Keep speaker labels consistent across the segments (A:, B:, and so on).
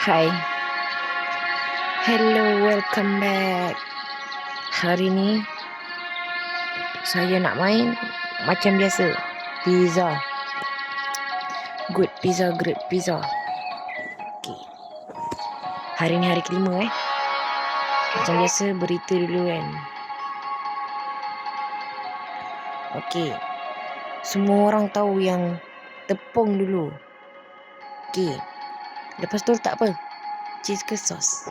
A: Hai. Hello, welcome back. Hari ni saya nak main macam biasa. Pizza. Good pizza, great pizza. Okay. Hari ni hari kelima eh. Macam biasa berita dulu kan. Okey. Semua orang tahu yang tepung dulu. Okey. Lepas tu letak apa? Cheese ke sos?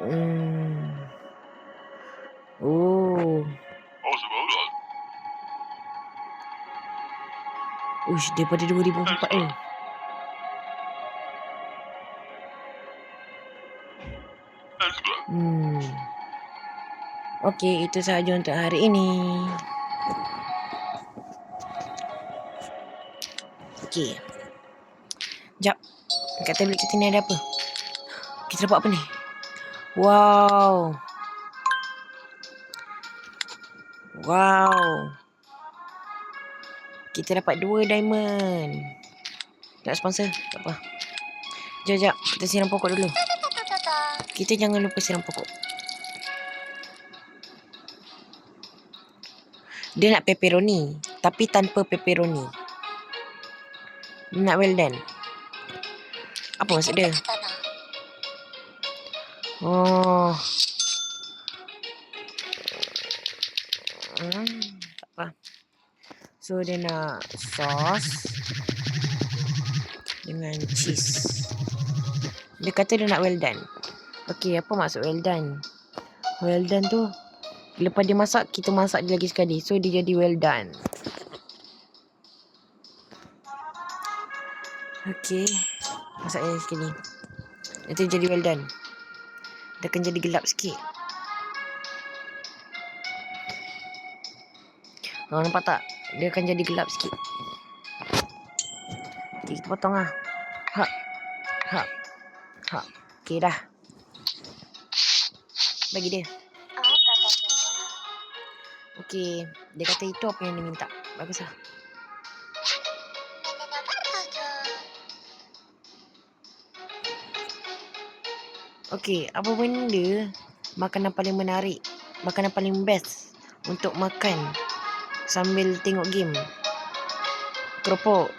A: Hmm. Oh. Ush, daripada 2004 ni. Hmm. Okey, itu sahaja untuk hari ini. Okey. Jap. Dekat tablet kita ni ada apa? Kita dapat apa ni? Wow. Wow. Kita dapat dua diamond. Tak sponsor? Tak apa. Jap, jap. Kita siram pokok dulu. Kita jangan lupa siram pokok. Dia nak pepperoni. Tapi tanpa pepperoni. Nak well done. Apa maksud dia? Oh. Hmm, tak apa. So dia nak sos dengan cheese. Dia kata dia nak well done. Okey, apa maksud well done? Well done tu lepas dia masak kita masak dia lagi sekali. So dia jadi well done. Okey. Masak dia sekali. Nanti jadi well done. Dia akan jadi gelap sikit. Oh, nampak tak? Dia akan jadi gelap sikit. Okay, kita potong lah. Ha. Ha. Ha. Okay, dah. Bagi dia. Okay. Dia kata itu apa yang dia minta. Bagus lah. Okey, apa benda makanan paling menarik, makanan paling best untuk makan sambil tengok game? Keropok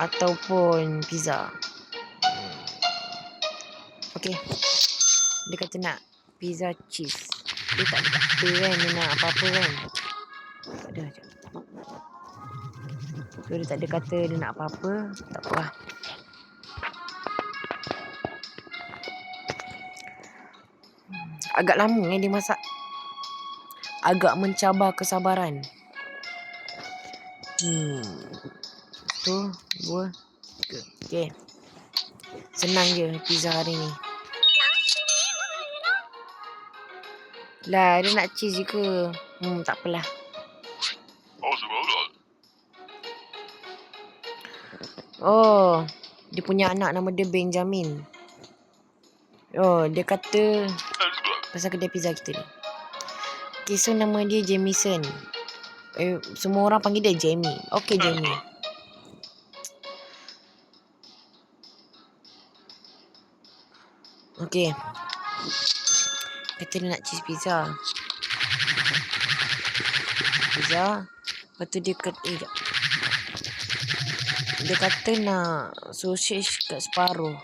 A: ataupun pizza? Okey. Dia kata nak pizza cheese. Dia tak ada kata kan dia nak apa-apa kan. Tak ada dia tak ada kata dia nak apa-apa. Tak apa lah. Agak lama eh dia masak. Agak mencabar kesabaran. Hmm. Tu, dua, tiga. Okay. Senang je pizza hari ni. Lah, dia nak cheese ke? Hmm, tak apalah. Oh, dia punya anak nama dia Benjamin. Oh, dia kata pasal kedai pizza kita ni. Okay, so nama dia Jamison. Eh, semua orang panggil dia Jamie. Okay, Jamie. Okay. Kata dia nak cheese pizza. Pizza. Lepas tu dia kata, eh, jap. Dia kata nak sausage kat separuh.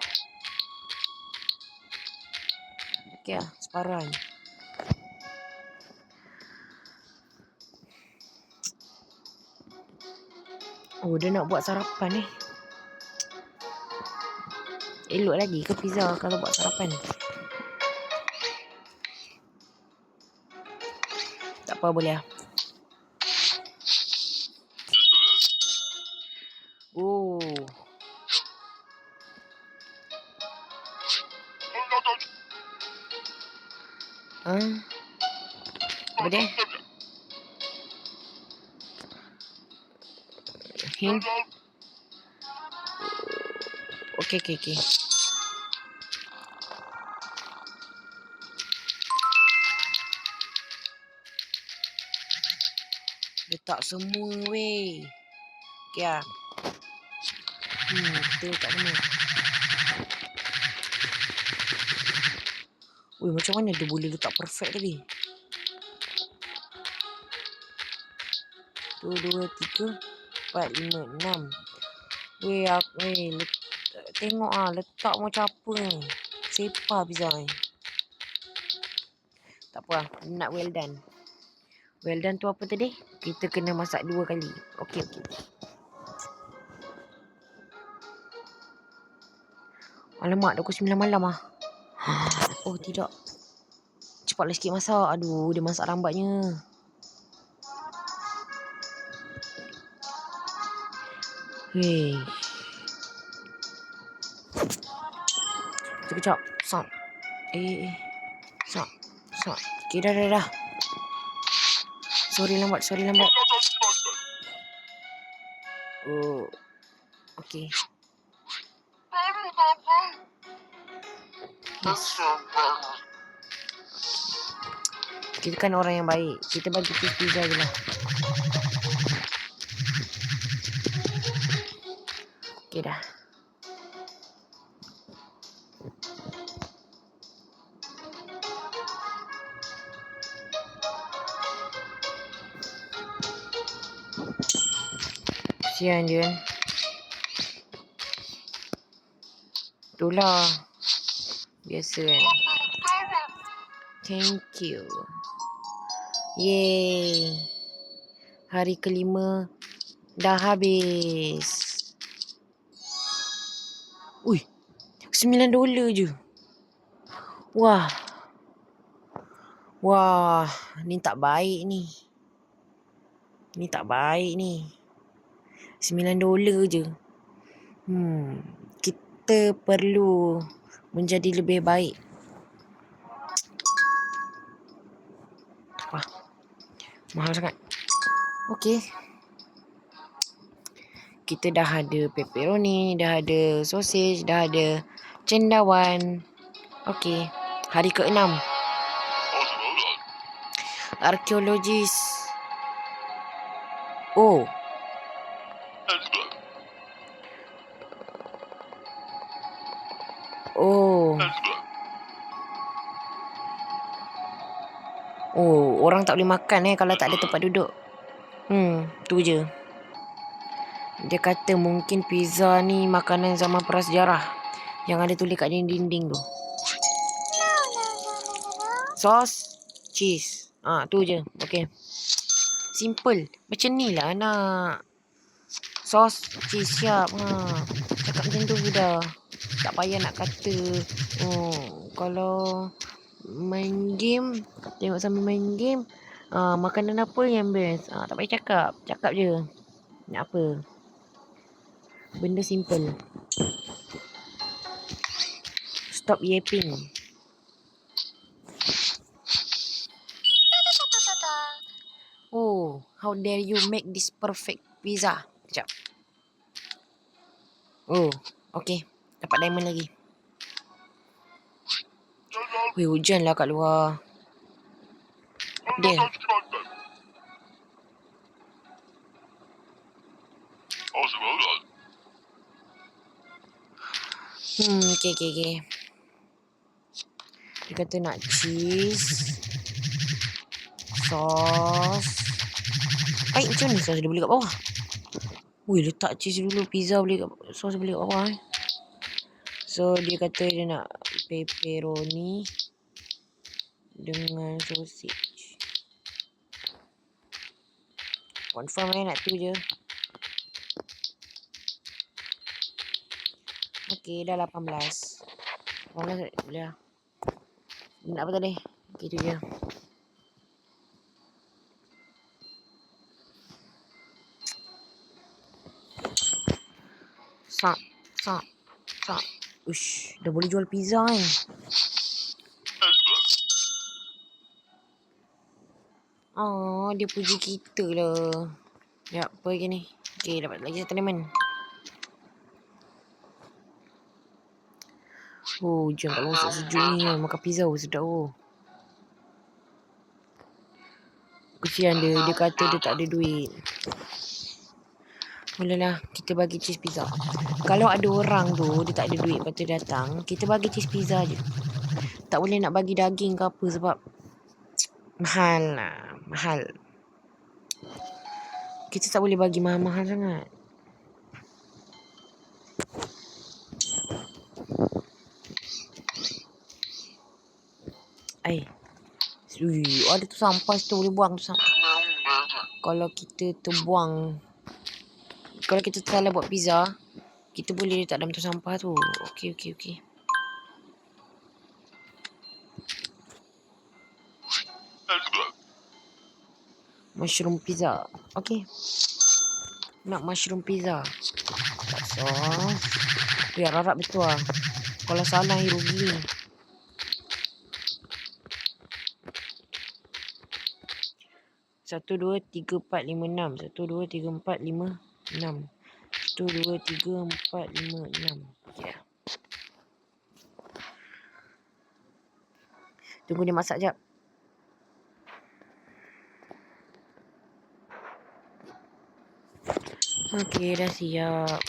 A: Okay lah, kan. Oh, dia nak buat sarapan ni. Elok lagi ke pizza kalau buat sarapan? Tak apa, boleh lah. Ah. Apa dia? Hmm. Okey, okey, okey. Letak semua weh. Okey ah. Hmm, kita kat mana? Ui, macam mana dia boleh letak perfect tadi? Dua, dua, tiga, empat, lima, enam. Weh, aku, weh, let, tengok ah, letak macam apa ni. Sepa pizza ni. Tak apa lah, nak well done. Well done tu apa tadi? Kita kena masak dua kali. Okey, okey. Alamak, dah pukul 9 malam ah. Oh, tidak. Cepatlah sikit masak. Aduh, dia masak lambatnya. Hei. Sekejap. Sak. Eh, eh. Sak. Sak. Okay, dah, dah, dah. Sorry lambat, sorry lambat. Oh. Okay. Kita kan orang yang baik. Kita bagi fish pizza je lah. Okay dah. Kesian dia. Itulah. Biasa kan. Thank you. Yay. Hari kelima dah habis. Ui. Sembilan dolar je. Wah. Wah. Ni tak baik ni. Ni tak baik ni. Sembilan dolar je. Hmm. Kita perlu menjadi lebih baik. Wah. Mahal sangat. Okey. Kita dah ada pepperoni, dah ada sausage, dah ada cendawan. Okey. Hari ke-6. Arkeologis. Oh. Oh. Orang tak boleh makan eh kalau tak ada tempat duduk. Hmm, tu je. Dia kata mungkin pizza ni makanan zaman prasejarah yang ada tulis kat dinding-dinding tu. Sos, cheese. Ah, tu je. Okey. Simple. Macam ni lah nak. Sos, cheese siap. Ha. Cakap macam tu sudah. Tak payah nak kata. Oh, kalau main game, tengok sambil main game, ah, makanan apa yang best? Ah, tak payah cakap. Cakap je. Nak apa? Benda simple. Stop yapping. Oh, how dare you make this perfect pizza? Sekejap. Oh, okay. Dapat diamond lagi. Weh, hujan lah kat luar. Dia. Hmm, okay, okay, okay. Dia kata nak cheese. Sos. Baik, macam mana sos dia boleh kat bawah? Wih, letak cheese dulu. Pizza boleh kat sos boleh kat bawah eh. So, dia kata dia nak pepperoni dengan sausage. Confirm eh nak tu je. Okay, dah 18. 18 boleh lah. Nak apa tadi? Okay, tu je. Sak, sak, sak. Ush, dah boleh jual pizza kan? Oh, dia puji kita lah. Ya, apa lagi ni? Okay, dapat lagi satu lemon. Oh, hujan kat luar sejuk ni. Makan pizza pun sedap oh. Kesian dia. Dia kata dia tak ada duit. Mulalah kita bagi cheese pizza. Kalau ada orang tu dia tak ada duit lepas tu datang, kita bagi cheese pizza je. Tak boleh nak bagi daging ke apa sebab mahal lah, mahal. Kita tak boleh bagi mahal-mahal sangat. Ai. Ui, ada tu sampah tu boleh buang tu sampah. Kalau kita tu buang kalau kita salah buat pizza, kita boleh letak dalam tu sampah tu. Okey, okey, okey. Mushroom pizza. Okey. Nak mushroom pizza. So, biar harap betul lah. Kalau salah, rugi ni. Satu, dua, tiga, empat, lima, enam. Satu, dua, tiga, empat, lima, enam. Satu, dua, tiga, empat, lima, enam. Ya. Tunggu dia masak jap. Okey, dah siap.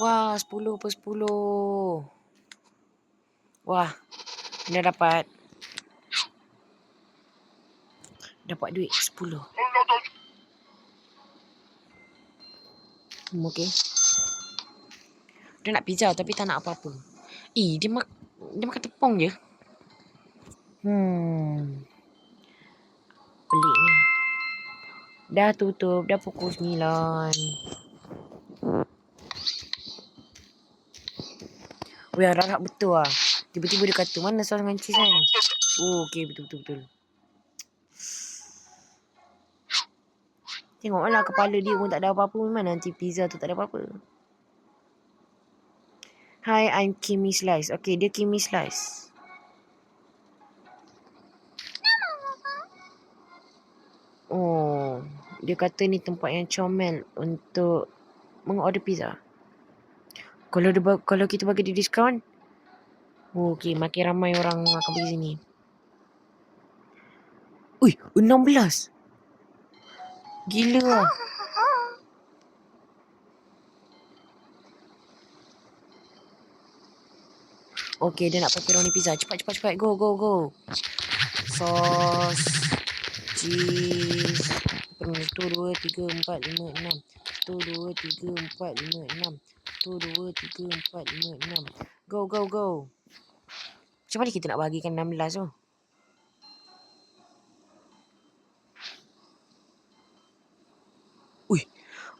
A: Wah, sepuluh per sepuluh. Wah, dah dapat. Dapat duit sepuluh. Hmm, okey. Dia nak pizza tapi tak nak apa-apa. Eh, dia mak dia makan tepung je. Hmm. Peliknya. Dah tutup, dah pukul sembilan. Weh, harap betul lah. Tiba-tiba dia kata, mana sos dengan cheese kan? Oh, okey, betul-betul. Tengoklah kepala dia pun tak ada apa-apa. Memang nanti pizza tu tak ada apa-apa. Hi, I'm Kimmy Slice. Okay, dia Kimmy Slice. Oh, dia kata ni tempat yang comel untuk mengorder pizza. Kalau dia, kalau kita bagi dia diskaun, Oh, okay, makin ramai orang akan pergi sini. Ui, 16. Gila. Okay, dia nak pakai roni pizza. Cepat, cepat, cepat. Go, go, go. Sos. Cheese. Satu, dua, tiga, empat, lima, enam. Satu, dua, tiga, empat, lima, enam. Satu, dua, tiga, empat, lima, enam. Go, go, go. Macam mana kita nak bagikan 16 tu? Ui,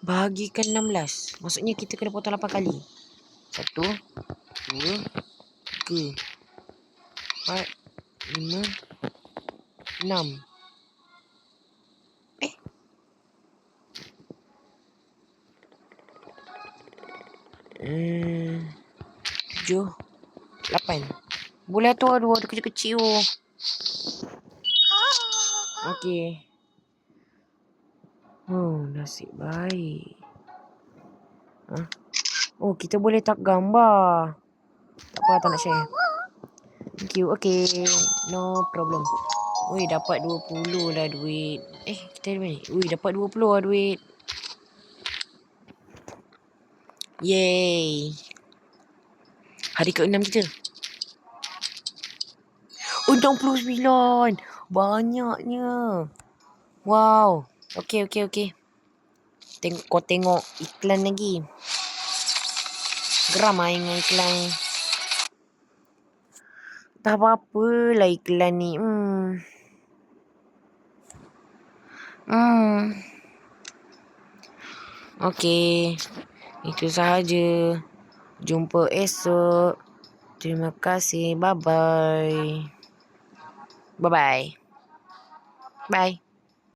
A: bagikan 16. Maksudnya kita kena potong 8 kali. Satu, dua, tiga, empat, lima, enam. Eh. Hmm, tujuh, lapan. Boleh tu dua kecil-kecil tu. Okey. Oh, nasib baik. Ha? Oh, kita boleh tak gambar. Tak apa, tak nak share. Thank you. Okay. No problem. Ui, dapat 20 lah duit. Eh, kita ada ni. Ui, dapat 20 lah duit. Yay. Hari ke-6 kita. Oh, 69. Banyaknya. Wow. Okay, okay, okay. Tengok, kau tengok iklan lagi. Geram lah dengan iklan. Tak apa-apa lah iklan ni. Hmm. Hmm. Okay. Itu sahaja. Jumpa esok. Terima kasih. Bye-bye. Bye-bye. Bye.